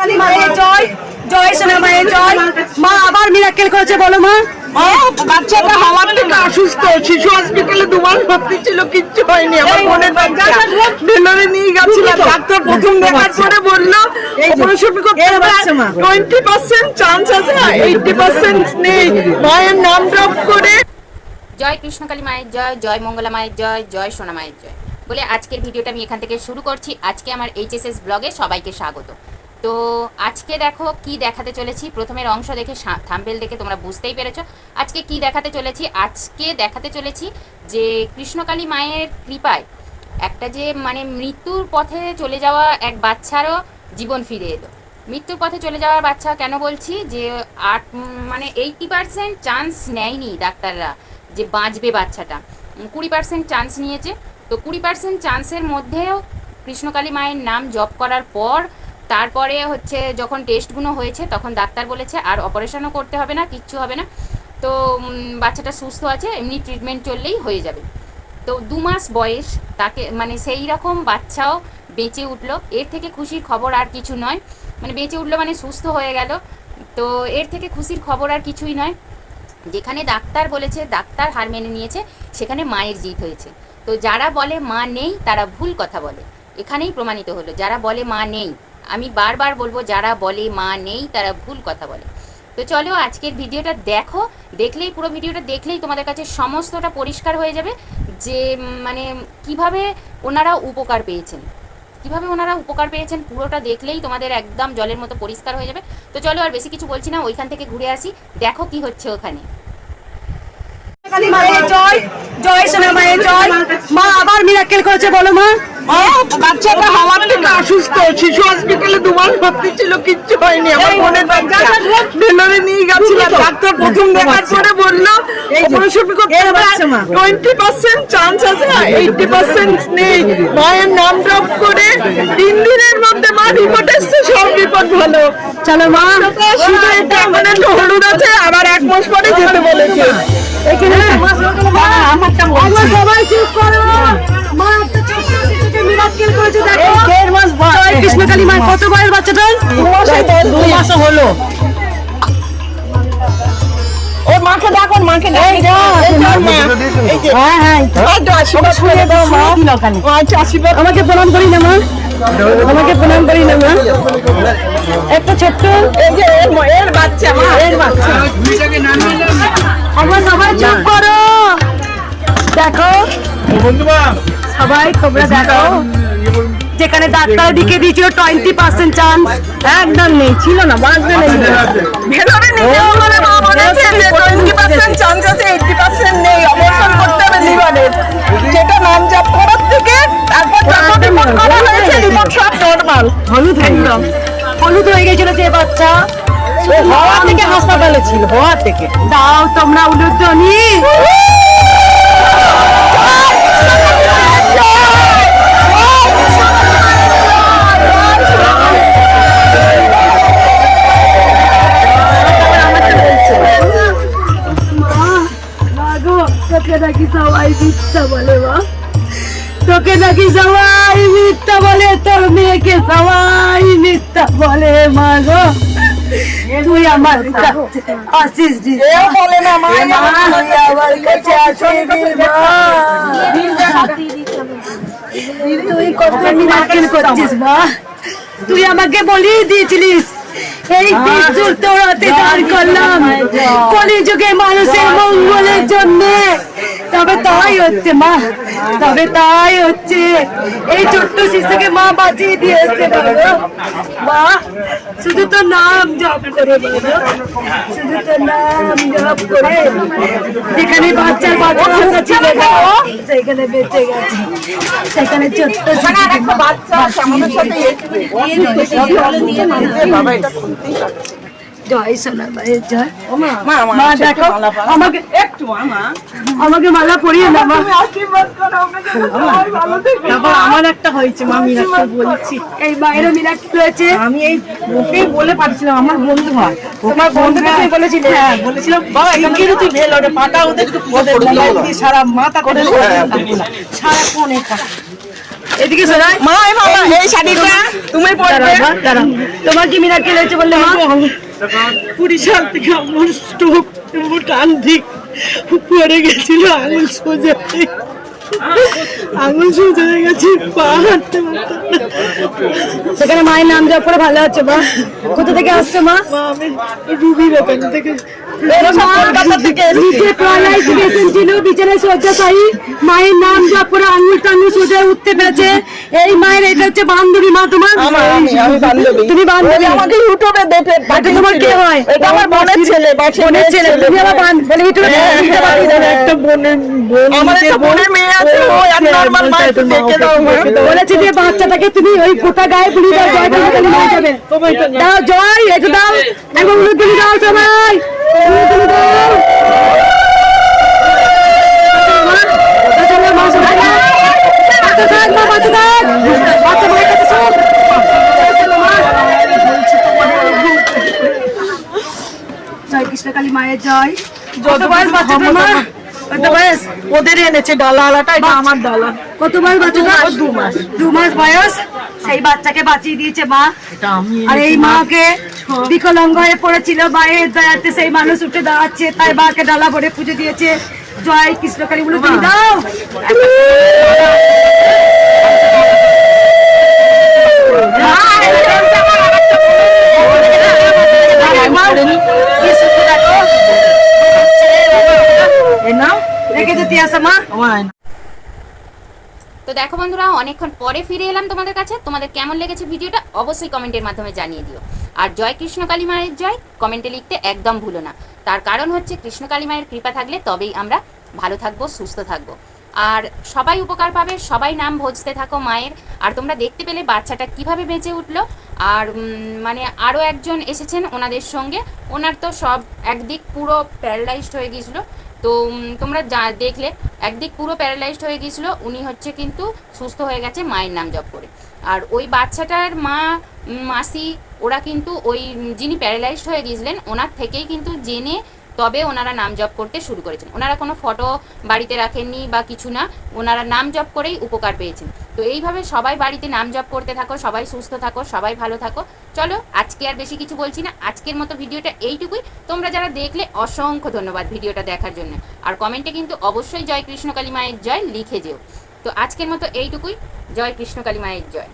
কালী মায়ের জয় জয় সোনা মায়ের জয়। মা আবার মিরাক্কেল করেছে বলো মা। বাচ্চাটা হওয়ার থেকে অসুস্থ শিশু হসপিটালে দুবার ভর্তি ছিল কিচ্ছু হয়নি। আমার বোনের বাচ্চা ভেলোরে নিয়ে গেছিলাম ডাক্তার প্রথম দেখার পরে বলল অপারেশন করতে টোয়েন্টি পার্সেন্ট চান্স আছে এইটি পার্সেন্ট নেই। মায়ের নাম ড্রপ করে জয় কৃষ্ণকালী মায়ের জয় জয় মঙ্গলা মায়ের জয় জয় সোনা মায়ের জয়। বলে আজকের ভিডিওটা আমি এখান থেকে শুরু করছি। আজকে আমার এইচএসএস ব্লগে সবাইকে স্বাগত। তো আজকে দেখো কি দেখাতে চলেছি। প্রথমের অংশ দেখে থাম্বেল দেখে তোমরা বুঝতেই পেরেছ। আজকে কি দেখাতে চলেছি? আজকে দেখাতে চলেছি যে কৃষ্ণকালী মায়ের কৃপায় একটা যে মানে মৃত্যুর পথে চলে যাওয়া এক বাচ্চারও জীবন ফিরে এলো। মৃত্যুর পথে চলে যাওয়ার বাচ্চা কেন বলছি? যে আট মানে এইটি পার্সেন্ট চান্স নেয়নি ডাক্তাররা যে বাঁচবে বাচ্চাটা। কুড়ি পার্সেন্ট চান্স নিয়েছে। তো কুড়ি পার্সেন্ট চান্সের মধ্যেও কৃষ্ণকালী মায়ের নাম জপ করার পর তারপরে হচ্ছে যখন টেস্টগুলো হয়েছে, তখন ডাক্তার বলেছে আর অপারেশনও করতে হবে না, কিচ্ছু হবে না। তো বাচ্চাটা সুস্থ আছে, এমনি ট্রিটমেন্ট চললেই হয়ে যাবে। তো দু মাস বয়স, তাকে মানে সেই রকম বাচ্চাও বেঁচে উঠল। এর থেকে খুশির খবর আর কিছু নয়। মানে বেঁচে উঠল মানে সুস্থ হয়ে গেল। তো এর থেকে খুশির খবর আর কিছুই নয়। যেখানে ডাক্তার বলেছে, ডাক্তার হার মেনে নিয়েছে, সেখানে মায়ের জিত হয়েছে। তো যারা বলে মা নেই, তারা ভুল কথা বলে। এখানেই প্রমাণিত হলো, যারা বলে মা নেই আমি বারবার বলব, যারা বলে মা নেই, তারা ভুল কথা বলে। তো চলো, আজকের ভিডিওটা দেখো। দেখলেই, পুরো ভিডিওটা দেখলেই তোমাদের কাছে সমস্তটা পরিষ্কার হয়ে যাবে যে মানে কীভাবে ওনারা উপকার পেয়েছেন। কীভাবে ওনারা উপকার পেয়েছেন, পুরোটা দেখলেই তোমাদের একদম জলের মতো পরিষ্কার হয়ে যাবে। তো চলো, আর বেশি কিছু বলছি না, ওইখান থেকে ঘুরে আসি। দেখো কি হচ্ছে ওখানে। জয় জয় সোনা মায়ের জয়। মা আবার মিরাক্কেল করেছে বলো মা। বাচ্চাটা হওয়ার থেকে অসুস্থ শিশু হসপিটালে দুবার ভর্তি ছিল কিচ্ছু হয়নি আমার বোনের বাচ্চা ভেলোরে নিয়ে গেছিলাম ডাক্তার প্রথম দেখার পরে বলল অপারেশন করতে টোয়েন্টি পার্সেন্ট চান্স আছে এইটি পার্সেন্ট নেই। মায়ের নাম ড্রপ করে তিন দিনের মধ্যে মা রিপোর্ট এসছে সব রিপোর্ট ভালো। চলো মা। শুধু এটা মানে হলুদ আছে আবার এক মাস পরে যেতে বলেছে। এখানে একবার সবাই চুপ করো। মা একটা ছোট্ট শিশুকে মিরাক্কেল করেছে দেখো। জয় কৃষ্ণকালী মা কত বয়স বাচ্চাটার? দুই মাস হলো। ও মাকে হ্যাঁ হ্যাঁ আশীর্বাদ করে দাও মা। আচ্ছা আশীর্বাদ। আমাকে প্রণাম করি না মা। আমাকে প্রণাম করি না মা। একটা ছোট্ট এই যে এর এর বাচ্চা মা এর বাচ্চা। একবার সবাই চুপ করো। দেখো সবাই তোমরা দেখো যেখানে ডাক্তার দিকে দিয়েছিল টোয়েন্টি পার্সেন্ট চান্স একদম নেই ছিল না বাঁচবে না ভেতরে নিজে বলে মা বলেছে যে টোয়েন্টি পার্সেন্ট চান্স আছে পার্সেন্ট নেই অপারেশন করতে হবে যেটা নাম জাপ করার থেকে তারপর যখন রিপোর্ট করা হয়েছে রিপোর্ট সব নর্মাল হলুদ একদম। হলুদ হয়ে গেছিল যে বাচ্চা হওয়া থেকে হাসপাতালে ছিল হওয়া থেকে দাও তোমরা উলুধ্বনি মাগো তোকে নাকি সবাই মিথ্যা বলে মা তোকে নাকি সবাই মিথ্যা বলে, তোর মেয়েকে সবাই মিথ্যা বলে, মা গো। তুই আমার আসিস। বলে না তুই আমার কাছে। তুই কত মিরাকেল করছিস মা? তুই আমাকে বলেই দিয়েছিলিস। এই পিস্তুল তোর হাতে দাঁড় করলাম। কলিযুগে মানুষের মঙ্গলের জন্য। হচ্ছে মা। তবে তাই হচ্ছে। এই ছোট্ট শিশুকে মা বাঁচিয়ে দিয়েছে বাবা মা শুধু তো নাম জপ করে বাবা শুধু তো নাম জপ করে। যেখানে বাচ্চার বাচ্চা ছিল সেখানে বেঁচে গেছে। সেখানে ছোট্ট শিশুকে বাচ্চা বাবা এটা। জয় সোনা মায়ের জয়। মা আমার মা একটু দেখো আমাকে একটু আমাকে মালা পরিয়ে না মা। তুমি আশীর্বাদ করো আমাকে সবাই ভালো থেকো তারপর আমার একটা হয়েছে মা মিরাক্কেল বলছি। এই মায়েরও মিরাক্কেল হয়েছে। আমি এই ওকেই বলে পারছিলাম আমার বন্ধু হয়। তোমার বন্ধুকে তুই বলেছিলে। হ্যাঁ বলেছিলাম বাবা কিন্তু তুই ভেল ওটা পাটা ওদের ওদের মোবাইল দিয়ে সারা মাথা করে সারা ফোনে এদিকে মা এই শাড়িটা তুমি পরবে। তোমার কি হয়েছে বললে মা? সাল থেকে আমার স্ট্রোক ডান দিক পড়ে গেছিল আঙুল সোজা। আঙুল সোজা হয়ে গেছে পা হাঁটতে সেখানে মায়ের নাম জপ পরে ভালো আছে মা? কোথা থেকে আসছে মা? আমি রুবির ওখান থেকে। এরা কলকাতা থেকে ছিল বিছানায় শয্যাশায়ী মায়ের নাম জপ করে আঙুল টাঙুল সোজা উঠতে পেরেছে। এই মায়ের এটা হচ্ছে বান্ধবী মা তোমার? আমার আমি আমি বান্ধবী। তুমি বান্ধবী। ওই আমাকে ইউটিউবে দেখে এটা তোমার কে হয়? এটা আমার বোনের ছেলে বোনের ছেলে তুমি বান- বলে ইউটিউবে দিতে পারি না। একটা বোনের বোন আমার একটা বোনের মেয়ে আছে ও abnormal মা দেখে দাও বলেছে যে বাচ্চাটাকে তুমি ওই ফোটা গায়ে পুড়ি দাও জয় করে তুমি যাবে। দাও জয় একটু দাও। উলুদুলি দাও সবাই। জয় কৃষ্ণ কালী মায়ের জয় কত বয়স বাচ্চাটার মা কত বয়স ওদের এনেছে ডালা আলাটা এটা আমার ডালা কত বয়স বাচ্চাটা দু মাস দু মাস বয়স সেই বাচ্চাকে বাঁচিয়ে দিয়েছে মা আর এই মাকে বিকলাঙ্গ হয়ে পড়েছিল মায়ের দয়াতে সেই মানুষ উঠে দাঁড়াচ্ছে তাই মাকে ডালা ভরে পুজো দিয়েছে জয় কৃষ্ণকালী বলে তুমি দাও তো দেখো বন্ধুরা, অনেকক্ষণ পরে ফিরে এলাম তোমাদের কাছে। তোমাদের কেমন লেগেছে ভিডিওটা অবশ্যই কমেন্টের মাধ্যমে জানিয়ে দিও। আর জয় কৃষ্ণ কালী মায়ের জয়, কমেন্টে লিখতে একদম ভুলো না। তার কারণ হচ্ছে, কৃষ্ণ কালী মায়ের কৃপা থাকলে তবেই আমরা ভালো থাকব, সুস্থ থাকব। আর সবাই উপকার পাবে, সবাই নাম ভজতে থাকো মায়ের। আর তোমরা দেখতে পেলে বাচ্চাটা কীভাবে বেঁচে উঠল। আর মানে আরও একজন এসেছেন ওনাদের সঙ্গে। ওনার তো সব একদিক পুরো প্যারালাইজড হয়ে গিয়েছিল। তো তোমরা যা দেখলে, একদিক পুরো প্যারালাইজড হয়ে গিয়েছিল। উনি হচ্ছে কিন্তু সুস্থ হয়ে গেছে মায়ের নাম জপ করে। আর ওই বাচ্চাটার মা মাসি, ওরা কিন্তু ওই যিনি প্যারালাইজড হয়ে গিয়েছিলেন, ওনার থেকেই কিন্তু জেনে তবে ওনারা নাম জপ করতে শুরু করেছেন। ওনারা কোনো ফটো বাড়িতে রাখেননি বা কিছু না, ওনারা নাম জপ করেই উপকার পেয়েছেন। তো এইভাবে সবাই বাড়িতে নাম জপ করতে থাকো, সবাই সুস্থ থাকো, সবাই ভালো থাকো। চলো, আজকে আর বেশি কিছু বলছি না। আজকের মতো ভিডিওটা এইটুকুই। তোমরা যারা দেখলে, অসংখ্য ধন্যবাদ ভিডিওটা দেখার জন্য। আর কমেন্টে কিন্তু অবশ্যই জয় কৃষ্ণকালী মায়ের জয় লিখে যেও। তো আজকের মতো এইটুকুই। জয় কৃষ্ণকালী মায়ের জয়।